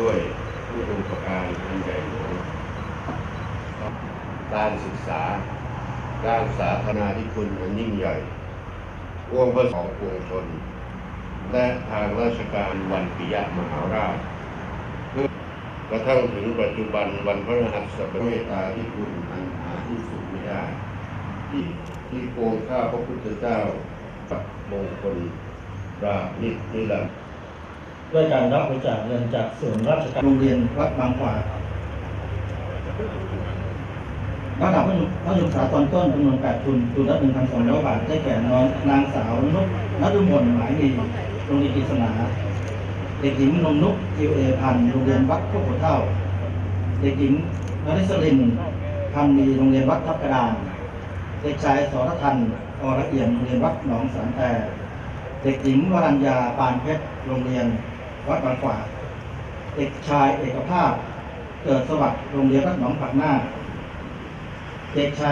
ด้วยผู้ดูประการอันใหญ่หลวงการศึกษาการสาธารณาธิคุณอันยิ่งใหญ่ร่วมเพื่อของปวงชน และทางราชการวันปิยมหาราชกระทั่งถึงปัจจุบันวันพระรหัสบดีเมตตาที่คุณอันหาที่สุดไม่ได้ ที่ที่โกงข้าพระพุทธเจ้าปักมงคลราบนิจนิรันดร์ ด้วยการรับบริจาคเงินจากส่วนราชการโรงเรียนวัดบางขวากระดับพระพระศึกษาตอนต้นจำนวน8ทุนทุนละ1,200บาทได้แก่น้องนางสาวนกนฤมลหมายมีโรงเรียนกฤษณาเด็กหญิงนงนุกทิวเอพันโรงเรียนวัดพวกหัวเท่า เด็กหญิงนริศรินพันมีโรงเรียนวัดทับกระดานเด็กชายสรทันอระเอี่ยมโรงเรียนวัดหนองสานแต่เด็กหญิงวรัญญาปานเพชรโรงเรียน วัดบางขวาเด็กชายเอกภาพ เกิดสวัสดิ์โรงเรียนวัดหนองผักหน้า เด็กชาย